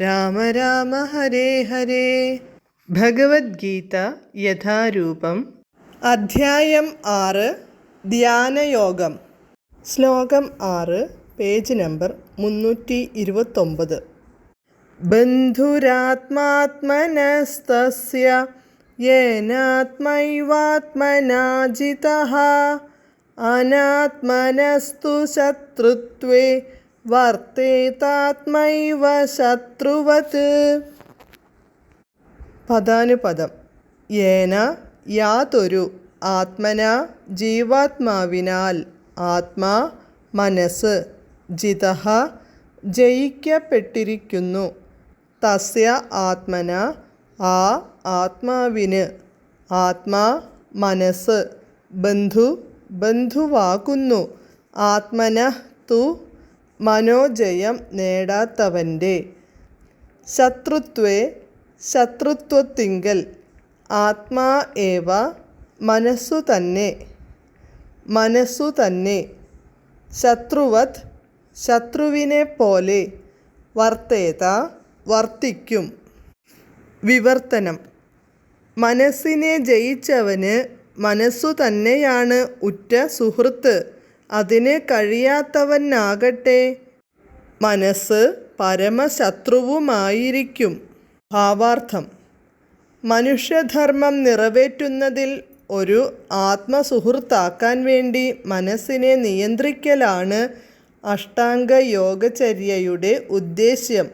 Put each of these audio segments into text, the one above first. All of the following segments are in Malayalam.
രാമ രാമ ഹരേ ഹരേ. ഭഗവത്ഗീത യഥാരൂപം. അധ്യായം ആറ്. ധ്യാനയോഗം. ശ്ലോകം ആറ്. പേജ് നമ്പർ മുന്നൂറ്റി ഇരുപത്തൊമ്പത്. ബന്ധുരാത്മാത്മനസ്തസ്യ യേനാത്മൈവാത്മനാ ജിതഃ അനാത്മനസ്തു ശത്രുത്വേ വർത്തേതാത്മൈവ ശത്രുവത്. പദാനുപദം. യേന യാതൊരു ആത്മന ജീവാത്മാവിനാൽ ആത്മാ മനസ്സ് ജിത ജയിക്കപ്പെട്ടിരിക്കുന്നു. തസ്യ ആത്മന ആ ആത്മാവിന് ആത്മാ മനസ്സ് ബന്ധു ബന്ധുവാകുന്നു. ആത്മന തു മനോജയം നേടാത്തവന്റെ. ശത്രുത്വേ ശത്രുത്വത്തിങ്കൽ ആത്മാ ഏവ മനസ്സു തന്നെ മനസ്സു തന്നെ. ശത്രുവത് ശത്രുവിനെ പോലെ വർത്തേത വർത്തിക്കും. വിവർത്തനം. മനസ്സിനെ ജയിച്ചവന് മനസ്സു തന്നെയാണ് ഉറ്റ സുഹൃത്ത്. അതിന് കഴിയാത്തവനാകട്ടെ. മനസ്സ് പരമശത്രുവുമായിരിക്കും. ഭാവാർത്ഥം. മനുഷ്യധർമ്മം നിറവേറ്റുന്നതിൽ ഒരു ആത്മസുഹൃത്താക്കാൻ വേണ്ടി മനസ്സിനെ നിയന്ത്രിക്കലാണ് അഷ്ടാംഗ യോഗചര്യയുടെ ഉദ്ദേശ്യം.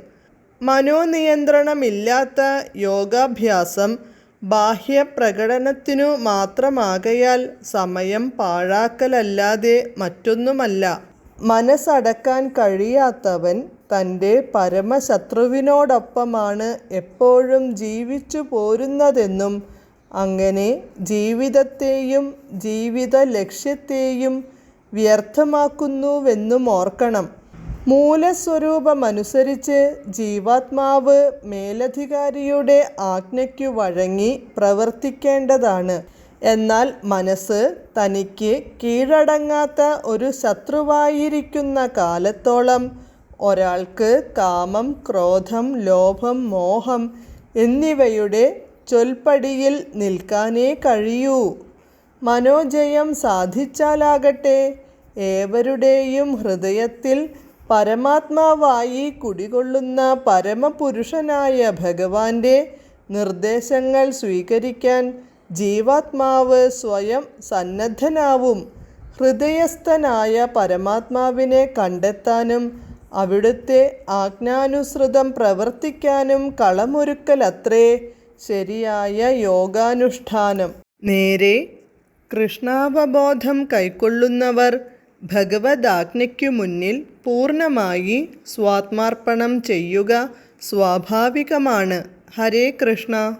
മനോനിയന്ത്രണമില്ലാത്ത യോഗാഭ്യാസം ബാഹ്യപ്രകടനത്തിനു മാത്രമാകയാൽ സമയം പാഴാക്കലല്ലാതെ മറ്റൊന്നുമല്ല. മനസ്സടക്കാൻ കഴിയാത്തവൻ തന്റെ പരമശത്രുവിനോടൊപ്പമാണ് എപ്പോഴും ജീവിച്ചു പോരുന്നതെന്നും അങ്ങനെ ജീവിതത്തെയും ജീവിത ലക്ഷ്യത്തെയും വ്യർത്ഥമാക്കുന്നുവെന്നും ഓർക്കണം. മൂലസ്വരൂപമനുസരിച്ച് ജീവാത്മാവ് മേലധികാരിയുടെ ആജ്ഞയ്ക്കു വഴങ്ങി പ്രവർത്തിക്കേണ്ടതാണ്. എന്നാൽ മനസ്സ് തനിക്ക് കീഴടങ്ങാത്ത ഒരു ശത്രുവായിരിക്കുന്ന കാലത്തോളം ഒരാൾക്ക് കാമം ക്രോധം ലോഭം മോഹം എന്നിവയുടെ ചൊൽപ്പടിയിൽ നിൽക്കാനേ കഴിയൂ. മനോജയം സാധിച്ചാലാകട്ടെ ഏവരുടെയും ഹൃദയത്തിൽ പരമാത്മാവായി കുടികൊള്ളുന്ന പരമപുരുഷനായ ഭഗവാന്റെ നിർദ്ദേശങ്ങൾ സ്വീകരിക്കാൻ ജീവാത്മാവ് സ്വയം സന്നദ്ധനാവും. ഹൃദയസ്ഥനായ പരമാത്മാവിനെ കണ്ടെത്താനും അവിടുത്തെ ആജ്ഞാനുസൃതം പ്രവർത്തിക്കാനും കളമൊരുക്കലത്രേ ശരിയായ യോഗാനുഷ്ഠാനം. നേരെ കൃഷ്ണാവബോധം കൈക്കൊള്ളുന്നവർ ഭഗവദാജ്ഞയ്ക്കു മുന്നിൽ പൂർണമായി സ്വാത്മാർപ്പണം ചെയ്യുക സ്വാഭാവികമാണ്. ഹരേ കൃഷ്ണ.